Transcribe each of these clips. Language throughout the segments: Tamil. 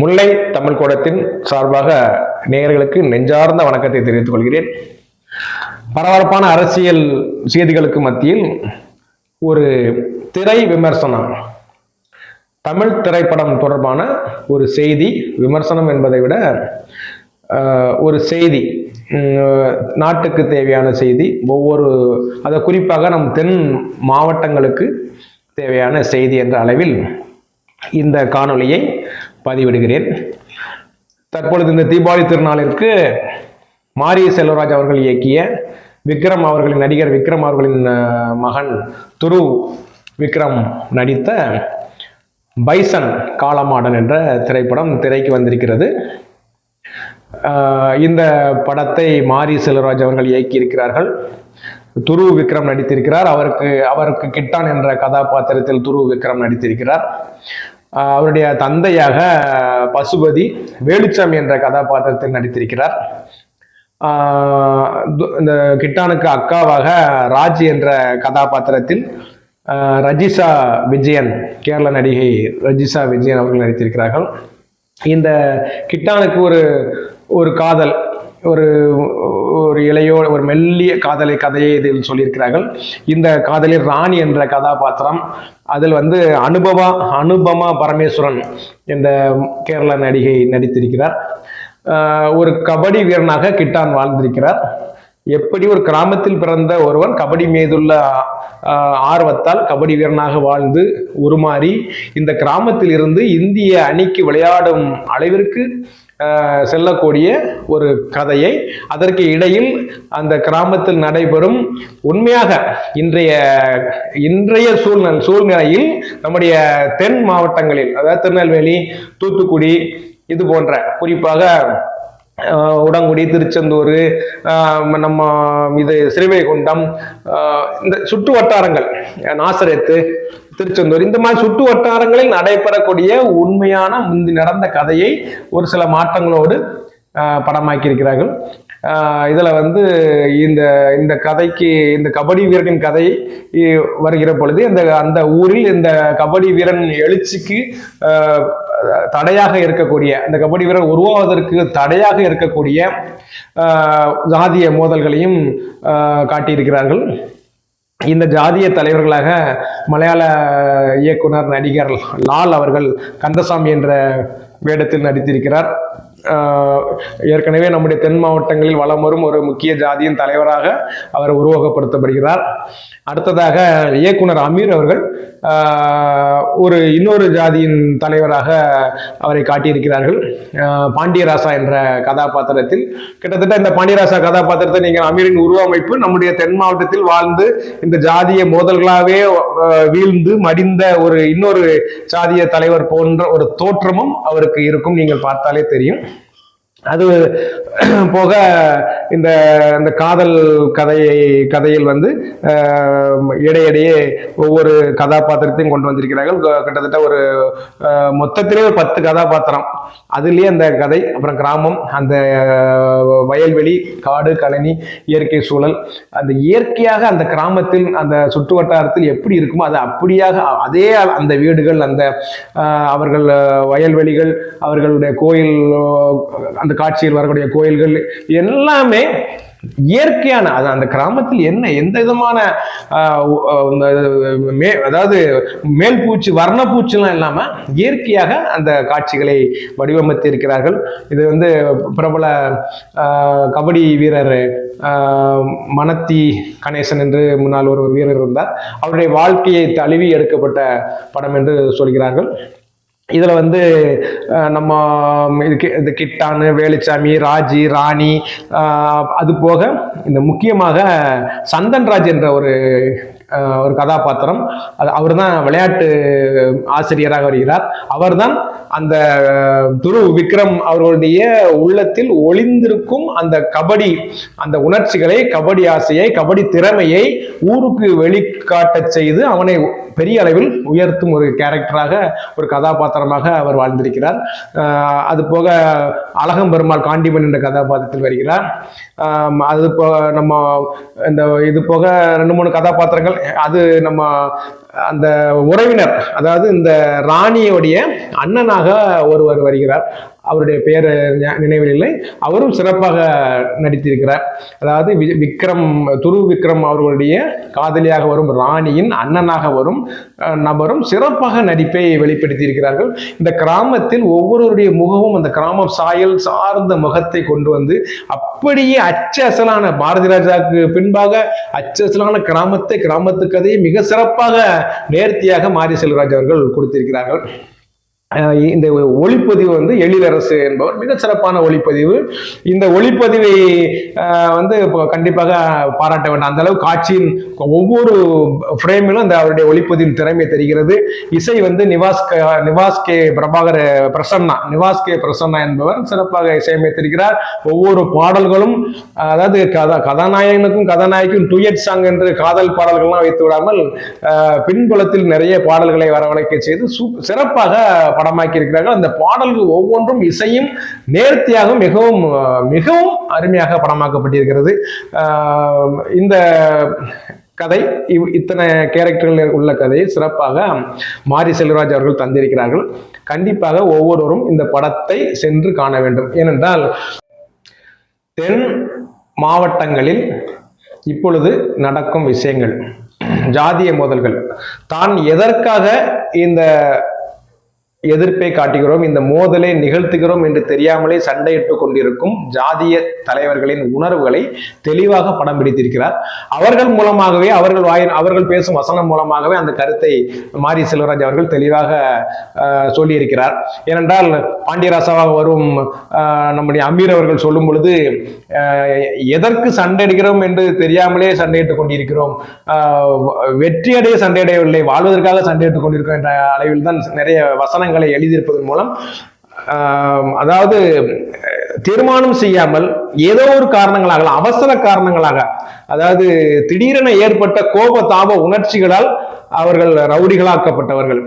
முல்லை தமிழ் கூடத்தின் சார்பாக நேயர்களுக்கு நெஞ்சார்ந்த வணக்கத்தை தெரிவித்துக் கொள்கிறேன். பரபரப்பான அரசியல் செய்திகளுக்கு மத்தியில் ஒரு திரை விமர்சனம் தமிழ் திரைப்படம் தொடர்பான ஒரு செய்தி விமர்சனம் என்பதை விட ஒரு செய்தி நாட்டுக்கு தேவையான செய்தி ஒவ்வொரு அதை குறிப்பாக நம் தென் மாவட்டங்களுக்கு தேவையான செய்தி என்ற அளவில் இந்த காணொளியை பதிவிடுகிறேன். தற்பொழுது இந்த தீபாவளி திருநாளிற்கு மாரி செல்வராஜ் அவர்கள் இயக்கிய விக்ரம் அவர்களின் நடிகர் விக்ரம் அவர்களின் மகன் துரு விக்ரம் நடித்த பைசன் காலமாடன் என்ற திரைப்படம் திரைக்கு வந்திருக்கிறது. இந்த படத்தை மாரி செல்வராஜ் அவர்கள் இயக்கியிருக்கிறார்கள். துரு விக்ரம் நடித்திருக்கிறார். அவருக்கு அவருக்கு கிட்டான் என்ற கதாபாத்திரத்தில் துரு விக்ரம் நடித்திருக்கிறார். அவருடைய தந்தையாக பசுபதி வேலுச்சாமி என்ற கதாபாத்திரத்தில் நடித்திருக்கிறார். இந்த கிட்டானுக்கு அக்காவாக ராஜ் என்ற கதாபாத்திரத்தில் ரஜிஷா விஜயன் கேரள நடிகை ரஜிஷா விஜயன் அவர்கள் நடித்திருக்கிறார்கள். இந்த கிட்டானுக்கு ஒரு ஒரு காதல் ஒரு ஒரு இளையோ ஒரு மெல்லிய காதலை கதையை இதில் சொல்லியிருக்கிறார்கள். இந்த காதலில் ராணி என்ற கதாபாத்திரம் அதில் வந்து அனுபவா அனுபமா பரமேஸ்வரன் என்ற கேரள நடிகை நடித்திருக்கிறார். ஒரு கபடி வீரனாக கிட்டான் வாழ்ந்திருக்கிறார். எப்படி ஒரு கிராமத்தில் பிறந்த ஒருவன் கபடி மீதுள்ள ஆர்வத்தால் கபடி வீரனாக வாழ்ந்து உருமாறி இந்த கிராமத்தில் இருந்து இந்திய அணிக்கு விளையாடும் அளவிற்கு செல்லக்கூடிய ஒரு கதையை அதற்கு இடையில் அந்த கிராமத்தில் நடைபெறும் உண்மையாக இன்றைய இன்றைய சூழ்நிலை சூழ்நிலையில் நம்முடைய தென் மாவட்டங்களில் அதாவது திருநெல்வேலி தூத்துக்குடி இது போன்ற குறிப்பாக உடங்குடி திருச்செந்தூர் நம்ம இது ஸ்ரீவைகுண்டம் இந்த சுற்று வட்டாரங்கள் நாசரேத்து திருச்செந்தூர். இந்த மாதிரி சுற்று வட்டாரங்களில் நடைபெறக்கூடிய உண்மையான முந்தி நடந்த கதையை ஒரு சில மாற்றங்களோடு படமாக்கியிருக்கிறார்கள். இதில் வந்து இந்த இந்த கதைக்கு இந்த கபடி வீரனின் கதை இ- வருகிற பொழுது இந்த அந்த ஊரில் இந்த கபடி வீரன் எழுச்சிக்கு தடையாக இருக்கக்கூடிய அந்த கபடி வீரர் உருவாவதற்கு தடையாக இருக்கக்கூடிய ஜாதிய மோதல்களையும் காட்டியிருக்கிறார்கள். இந்த ஜாதிய தலைவர்களாக மலையாள இயக்குனர் நடிகர் லால் அவர்கள் கந்தசாமி என்ற வேடத்தில் நடித்திருக்கிறார். ஏற்கனவே நம்முடைய தென் மாவட்டங்களில் வலம் வரும் ஒரு முக்கிய ஜாதியின் தலைவராக அவர் உருவகப்படுத்தப்படுகிறார். அடுத்ததாக இயக்குனர் அமீர் அவர்கள் ஒரு இன்னொரு ஜாதியின் தலைவராக அவரை காட்டியிருக்கிறார்கள். பாண்டியராசா என்ற கதாபாத்திரத்தில். கிட்டத்தட்ட இந்த பாண்டியராசா கதாபாத்திரத்தை நீங்கள் அமீரின் உருவமைப்பு நம்முடைய தென் மாவட்டத்தில் வாழ்ந்து இந்த ஜாதிய மோதல்களாகவே வீழ்ந்து மடிந்த ஒரு இன்னொரு ஜாதிய தலைவர் போன்ற ஒரு தோற்றமும் அவருக்கு இருக்கும். நீங்கள் பார்த்தாலே தெரியும். அது போக இந்த இந்த காதல் கதையை கதையில் வந்து இடையிடையே ஒவ்வொரு கதாபாத்திரத்தையும் கொண்டு வந்திருக்கிறார்கள். கிட்டத்தட்ட ஒரு மொத்தத்திலே ஒரு பத்து கதாபாத்திரம். அதுலேயே அந்த கதை அப்புறம் கிராமம் அந்த வயல்வெளி காடு கழனி இயற்கை சூழல். அந்த இயற்கையாக அந்த கிராமத்தில் அந்த சுற்று வட்டாரத்தில் எப்படி இருக்குமோ அது அப்படியாக அதே அந்த வீடுகள் அந்த அவர்கள் வயல்வெளிகள் அவர்களுடைய கோயில் அந்த காட்சியில் வரக்கூடிய கோயில்கள் எல்லாமே இயற்கையான அது அந்த கிராமத்தில் என்ன எந்த விதமான இந்த மே அதாவது மேல் பூச்சி வர்ண பூச்சிலாம் இல்லாமல் இயற்கையாக அந்த காட்சிகளை வடிவமைத்து இருக்கிறார்கள் இது வந்து பிரபல கபடி வீரர் மனத்தி கணேசன் என்று முன்னால் ஒரு வீரர் இருந்தார். அவருடைய வாழ்க்கையை தழுவி எடுக்கப்பட்ட படம் என்று சொல்கிறார்கள். இதில் வந்து நம்ம இது இந்த கிட்டானு வேலுச்சாமி ராஜி ராணி அது போக இந்த முக்கியமாக சந்தன்ராஜ் என்ற ஒரு ஒரு கதாபாத்திரம். அது அவர் தான் விளையாட்டு ஆசிரியராக வருகிறார். அவர்தான் அந்த துரு விக்ரம் அவர்களுடைய உள்ளத்தில் ஒளிந்திருக்கும் அந்த கபடி அந்த உணர்ச்சிகளை கபடி ஆசையை கபடி திறமையை ஊருக்கு வெளிக்காட்டச் செய்து அவனை பெரிய அளவில் உயர்த்தும் ஒரு கேரக்டராக ஒரு கதாபாத்திரமாக அவர் வாழ்ந்திருக்கிறார். அது போக அழகம்பெருமாள் காண்டிமன் என்ற கதாபாத்திரத்தில் வருகிறார். அது போக நம்ம இந்த இது போக ரெண்டு மூணு கதாபாத்திரங்கள் அது நம்ம அந்த உறவினர் அதாவது இந்த ராணியோடைய அண்ணனாக ஒருவர் வருகிறார். அவருடைய பெயர் நினைவில் இல்லை. அவரும் சிறப்பாக நடித்திருக்கிறார். அதாவது வி- விக்ரம் துரு விக்ரம் அவர்களுடைய காதலியாக வரும் ராணியின் அண்ணனாக வரும் நபரும் சிறப்பாக நடிப்பை வெளிப்படுத்தியிருக்கிறார்கள். இந்த கிராமத்தில் ஒவ்வொருவருடைய முகமும் அந்த கிராமம் சாயல் சார்ந்த முகத்தை கொண்டு வந்து அப்படியே அச்சசலான பாரதி ராஜாவுக்கு பின்பாக அச்சசலான கிராமத்தை கிராமத்து கதையை மிக சிறப்பாக நேர்த்தியாக மாரி செல்வராஜ் அவர்கள் கொடுத்திருக்கிறார்கள். இந்த ஒளிப்பதிவு வந்து எழிலரசு என்பவர் மிக சிறப்பான ஒளிப்பதிவு. இந்த ஒளிப்பதிவை வந்து இப்போ கண்டிப்பாக பாராட்ட வேண்டும். அந்த அளவு காட்சியின் ஒவ்வொரு ஃப்ரேமிலும் அந்த அவருடைய ஒளிப்பதிவின் திறமை தெரிகிறது. இசை வந்து நிவாஸ் நிவாஸ் கே பிரபாகர் பிரசன்னா நிவாஸ் கே பிரசன்னா என்பவர் சிறப்பாக இசையமைத்திருக்கிறார். ஒவ்வொரு பாடல்களும் அதாவது கதா கதாநாயகனுக்கும் கதாநாயகிக்கும் டூயட் சாங் என்று காதல் பாடல்கள்லாம் வைத்து விடாமல் பின்புலத்தில் நிறைய பாடல்களை வரவழைக்க செய்து சிறப்பாக படமாக்கி இருக்கிறார்கள் அந்த பாடல்கள் ஒவ்வொன்றும் இசையும் நேர்த்தியாக மிகவும் மிகவும் அருமையாக படமாக்கப்பட்டிருக்கிறது. இந்த கதை இவ்- இத்தனை கேரக்டர்கள் உள்ள கதையை சிறப்பாக மாரி செல்வராஜ் அவர்கள் தந்திருக்கிறார்கள். கண்டிப்பாக ஒவ்வொருவரும் இந்த படத்தை சென்று காண வேண்டும். ஏனென்றால் தென் மாவட்டங்களில் இப்பொழுது நடக்கும் விஷயங்கள் ஜாதிய மோதல்கள் தான் எதற்காக இந்த எதிர்ப்பை காட்டுகிறோம் இந்த மோதலை நிகழ்த்துகிறோம் என்று தெரியாமலே சண்டையிட்டு கொண்டிருக்கும் ஜாதிய தலைவர்களின் உணர்வுகளை தெளிவாக படம் பிடித்திருக்கிறார். அவர்கள் மூலமாகவே அவர்கள் வாயின் அவர்கள் பேசும் வசனம் மூலமாகவே அந்த கருத்தை மாரி செல்வராஜ் அவர்கள் தெளிவாக சொல்லியிருக்கிறார். ஏனென்றால் பாண்டியராசாவாக வரும் நம்முடைய அமீர் அவர்கள் சொல்லும் பொழுது எதற்கு சண்டையிடுகிறோம் என்று தெரியாமலே சண்டையிட்டுக் கொண்டிருக்கிறோம். வெற்றியடைய சண்டையிடவில்லை வாழ்வதற்காக சண்டையிட்டுக் கொண்டிருக்கிறோம் என்ற அளவில் தான் நிறைய வசனம் எழுதியிருப்பதன் மூலம் அதாவது தீர்மானம் செய்யாமல் ஏதோ ஒரு காரணங்களாக அவசர காரணங்களாக அதாவது திடீரென ஏற்பட்ட கோப தாப உணர்ச்சிகளால் அவர்கள் ரவுடிகளாக்கப்பட்டவர்கள்.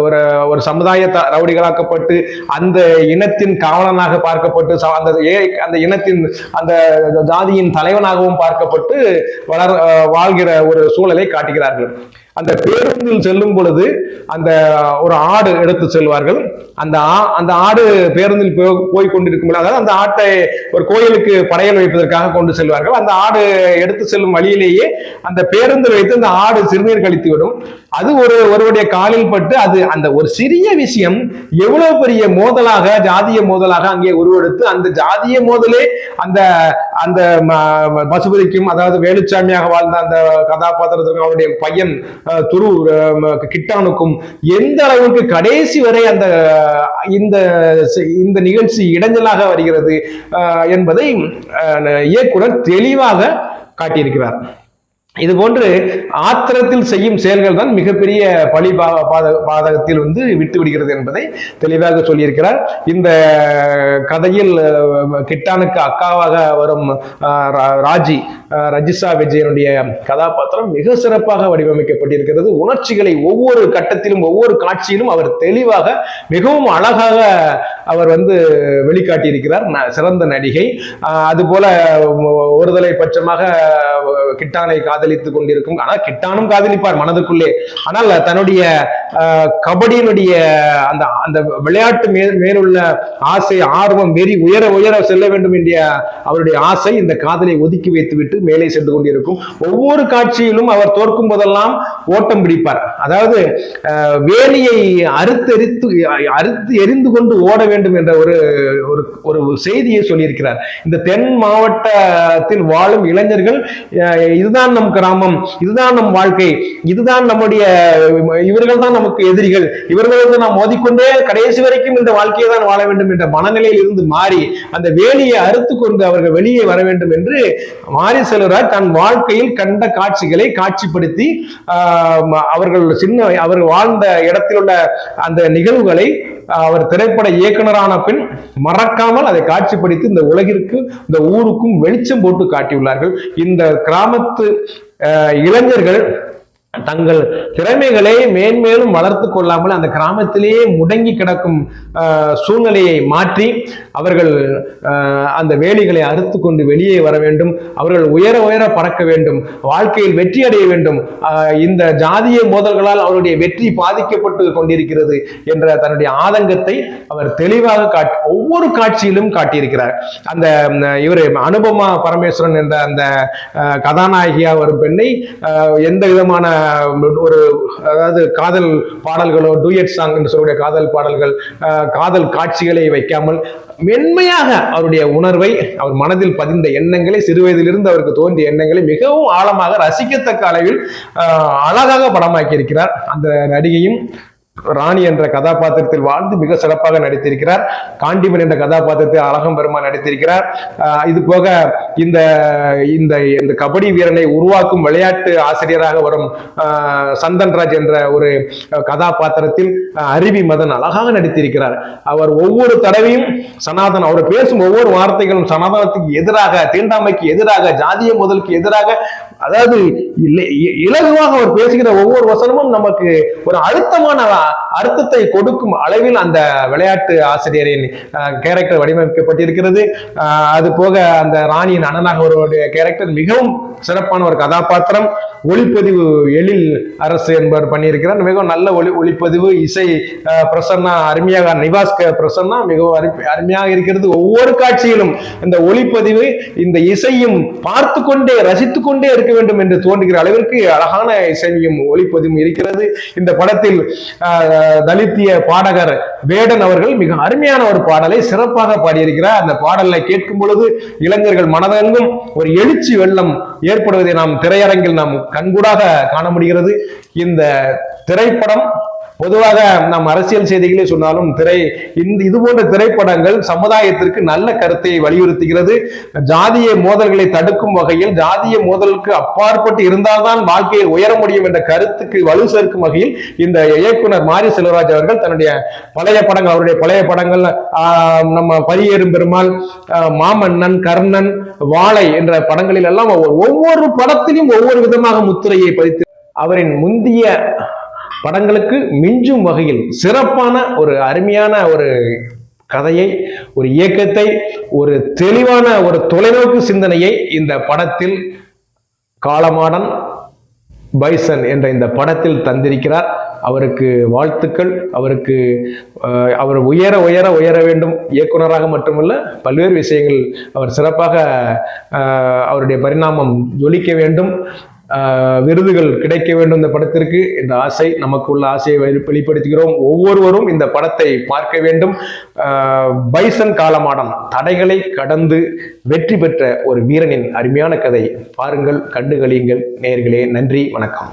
ஒரு ஒரு சமுதாய ரவுடிகளாக்கப்பட்டு அந்த இனத்தின் காவலனாக பார்க்கப்பட்டு அந்த ஏ- அந்த இனத்தின் அந்த ஜாதியின் தலைவனாகவும் பார்க்கப்பட்டு வளர் வாழ்கிற ஒரு சூழலை காட்டுகிறார்கள். அந்த பேருந்தில் செல்லும் பொழுது அந்த ஒரு ஆடு எடுத்து செல்வார்கள். அந்த ஆ- அந்த ஆடு பேருந்தில் போ- போய் கொண்டிருக்கும் அதாவது அந்த ஆட்டை ஒரு கோயிலுக்கு படையல் வைப்பதற்காக கொண்டு செல்வார்கள். அந்த ஆடு எடுத்து செல்லும் வழியிலேயே அந்த பேருந்து வைத்து அந்த ஆடு சிறுநீர் கழித்து விடும். அது ஒரு ஒருவருடைய காலில் பட்டு அது அந்த ஒரு சிறிய விஷயம் எவ்வளவு பெரிய மோதலாக ஜாதிய மோதலாக அங்கே உருவெடுத்து அந்த ஜாதிய மோதலே அந்த அந்த ம- பசுபதிக்கும் அதாவது வேலுச்சாமியாக வாழ்ந்த அந்த கதாபாத்திரத்திற்கும் அவருடைய பையன் துரு கிட்டானுக்கும் எந்த அளவுக்கு கடைசி வரை அந்த இந்த இந்த நிகழ்ச்சி இடைஞ்சலாக வருகிறது என்பதை இயக்குனர் தெளிவாக காட்டியிருக்கிறார். இது போன்று ஆத்திரத்தில் செய்யும் செயல்கள் தான் மிகப்பெரிய பழி பாத- பாதகத்தில் வந்து விட்டு விடுகிறது என்பதை தெளிவாக சொல்லியிருக்கிறார். இந்த கதையில் கிட்டானுக்கு அக்காவாக வரும் ரா- ராஜி ரஜிஷா விஜயனுடைய கதாபாத்திரம் மிக சிறப்பாக வடிவமைக்கப்பட்டிருக்கிறது. உணர்ச்சிகளை ஒவ்வொரு கட்டத்திலும் ஒவ்வொரு காட்சியிலும் அவர் தெளிவாக மிகவும் அழகாக அவர் வந்து வெளிக்காட்டியிருக்கிறார். ந- சிறந்த நடிகை. அதுபோல ஒருதலை பட்சமாக கிட்டானை காதலித்துக் கொண்டிருக்கும். ஆனால் கிட்டானும் காதலிப்பார் மனதுக்குள்ளே ஆனால் தன்னுடைய கபடியினுடைய அந்த அந்த விளையாட்டு மேல் மேலுள்ள ஆசை ஆர்வம் வெறி உயர உயர செல்ல வேண்டும் என்ற அவருடைய ஆசை இந்த காதலை ஒதுக்கி வைத்துவிட்டு எடுத்து மேலே சென்று கொண்டிருக்கும். ஒவ்வொரு காட்சியிலும் அவர் தோற்கும் போதெல்லாம் ஓட்டம் பிடிப்பார். அதாவது வேலியை அறுத்தெரித்து அறுத்து எரிந்து கொண்டு ஓட வேண்டும் என்ற ஒரு ஒரு செய்தியை சொல்லியிருக்கிறார். இந்த தென் மாவட்டத்தில் வாழும் இளைஞர்கள் இதுதான் நம் கிராமம் இதுதான் நம் வாழ்க்கை இதுதான் நம்முடைய இவர்கள் தான் நமக்கு எதிரிகள் இவர்களுக்கு நாம் மோதிக்கொண்டே கடைசி வரைக்கும் இந்த வாழ்க்கையை தான் வாழ வேண்டும் என்ற மனநிலையில் இருந்து மாறி அந்த வேலியை அறுத்து கொண்டு அவர்கள் வெளியே வர வேண்டும் என்று மாறி செல்வராஜ் தன் வாழ்க்கையில் கண்ட காட்சிகளை காட்சிப்படுத்தி அவர்கள் சின்ன அவர்கள் வாழ்ந்த இடத்தில் உள்ள அந்த நிகழ்வுகளை அவர் திரைப்பட இயக்குனரான பின் மறக்காமல் அதை காட்சிப்படுத்தி இந்த உலகிற்கு இந்த ஊருக்கும் வெளிச்சம் போட்டு காட்டியுள்ளார்கள். இந்த கிராமத்து இளைஞர்கள் தங்கள் திறமைகளை மேன்மேலும் வளர்த்து கொள்ளாமல் அந்த கிராமத்திலேயே முடங்கி கிடக்கும் சூழ்நிலையை மாற்றி அவர்கள் அந்த வேலிகளை அறுத்து கொண்டு வெளியே வர வேண்டும். அவர்கள் உயர உயர பறக்க வேண்டும். வாழ்க்கையில் வெற்றி அடைய வேண்டும். இந்த ஜாதிய மோதல்களால் அவருடைய வெற்றி பாதிக்கப்பட்டு கொண்டிருக்கிறது என்ற தன்னுடைய ஆதங்கத்தை அவர் தெளிவாக காட்டி ஒவ்வொரு காட்சியிலும் காட்டியிருக்கிறார். அந்த இவர் அனுபமா பரமேஸ்வரன் என்ற அந்த கதாநாயகியா வரும் பெண்ணை எந்த விதமான ஒரு அதாவது காதல் பாடல்களோ டூயட் சாங் என்று சொல்லக்கூடிய காதல் பாடல்கள் காதல் காட்சிகளை வைக்காமல் மென்மையாக அவருடைய உணர்வை அவர் மனதில் பதிந்த எண்ணங்களை சிறுவயதிலிருந்து அவருக்கு தோன்றிய எண்ணங்களை மிகவும் ஆழமாக ரசிக்கத்தக்க அளவில் அழகாக படமாக்கி இருக்கிறார் அந்த நடிகையும் ராணி என்ற கதாபாத்திரத்தில் வாழ்ந்து மிக சிறப்பாக நடித்திருக்கிறார். காண்டிமன் என்ற கதாபாத்திரத்தில் அழகம் பெருமா நடித்திருக்கிறார். இது போக இந்த இந்த இந்த கபடி வீரனை உருவாக்கும் விளையாட்டு ஆசிரியராக வரும் சந்தன்ராஜ் என்ற ஒரு கதாபாத்திரத்தில் அருவி மதன் அழகாக நடித்திருக்கிறார். அவர் ஒவ்வொரு தடவையும் சனாதனம் அவர் பேசும் ஒவ்வொரு வார்த்தைகளும் சனாதனத்துக்கு எதிராக தீண்டாமைக்கு எதிராக ஜாதிய முதலுக்கு எதிராக அதாவது இ- இலகுவாக அவர் பேசுகிற ஒவ்வொரு வசனமும் நமக்கு ஒரு அழுத்தமான அர்த்தத்தை கொடுக்கும் அளவில் அந்த விளையாட்டு ஆசிரியரின் கேரக்டர் வடிவமைக்கப்பட்டிருக்கிறது. அது போக அந்த ராணியின் அண்ணனாக அவருடைய கேரக்டர் மிகவும் சிறப்பான ஒரு கதாபாத்திரம். ஒளிப்பதிவு எழில் அரசு என்பவர் பண்ணியிருக்கிறார். மிகவும் நல்ல ஒளி ஒளிப்பதிவு இசை பிரசன்னா அருமையாக நிவாஸ் பிரசன்னா மிகவும் அரு- அருமையாக இருக்கிறது. ஒவ்வொரு காட்சியிலும் இந்த ஒளிப்பதிவு இந்த இசையும் பார்த்து கொண்டே ரசித்து கொண்டே இருக்க வேண்டும் என்று தோன்றுகிற அளவிற்கு அழகான இசையும் ஒளிப்பதிவும் இருக்கிறது. இந்த படத்தில் தலித்திய பாடகர் வேடன் அவர்கள் மிக அருமையான ஒரு பாடலை சிறப்பாக பாடியிருக்கிறார். அந்த பாடலை கேட்கும் பொழுது இளைஞர்கள் மனதெங்கும் ஒரு எழுச்சி வெள்ளம் ஏற்படுவதை நாம் திரையரங்கில் நாம் கண்கூடாக காண முடிகிறது. இந்த திரைப்படம் பொதுவாக நாம் அரசியல் செய்திகளே சொன்னாலும் திரை இந்த இது போன்ற திரைப்படங்கள் சமுதாயத்திற்கு நல்ல கருத்தை வலியுறுத்துகிறது. ஜாதிய மோதல்களை தடுக்கும் வகையில் ஜாதிய மோதலுக்கு அப்பாற்பட்டு இருந்தால்தான் வாழ்க்கையில் உயர முடியும் என்ற கருத்துக்கு வலு சேர்க்கும் வகையில் இந்த இயக்குனர் மாரி செல்வராஜ் அவர்கள் தன்னுடைய பழைய படங்கள் அவருடைய பழைய படங்கள் நம்ம பரியேறும் பெருமாள் மாமன்னன் கர்ணன் வாழை என்ற படங்களில் எல்லாம் ஒவ்வொரு படத்திலும் ஒவ்வொரு விதமாக முத்திரையை பதித்து அவரின் முந்திய படங்களுக்கு மிஞ்சும் வகையில் சிறப்பான ஒரு அருமையான ஒரு கதையை ஒரு இயக்கத்தை ஒரு தெளிவான ஒரு தொலைநோக்கு சிந்தனையை இந்த படத்தில் காலமாடன் பைசன் என்ற இந்த படத்தில் தந்திருக்கிறார். அவருக்கு வாழ்த்துக்கள். அவருக்கு அவர் உயர உயர உயர வேண்டும் இயக்குனராக மட்டுமல்ல பல்வேறு விஷயங்கள் அவர் சிறப்பாக அவருடைய பரிணாமம் ஜொலிக்க வேண்டும். விருதுகள் கிடைக்க வேண்டும் இந்த படத்திற்கு. இந்த ஆசை நமக்கு உள்ள ஆசையை வெளிப்படுத்துகிறோம். ஒவ்வொருவரும் இந்த படத்தை பார்க்க வேண்டும். பைசன் காலமாடம் தடைகளை கடந்து வெற்றி பெற்ற ஒரு வீரனின் அருமையான கதை. பாருங்கள் கண்டுகளியுங்கள் நேர்களே நன்றி வணக்கம்.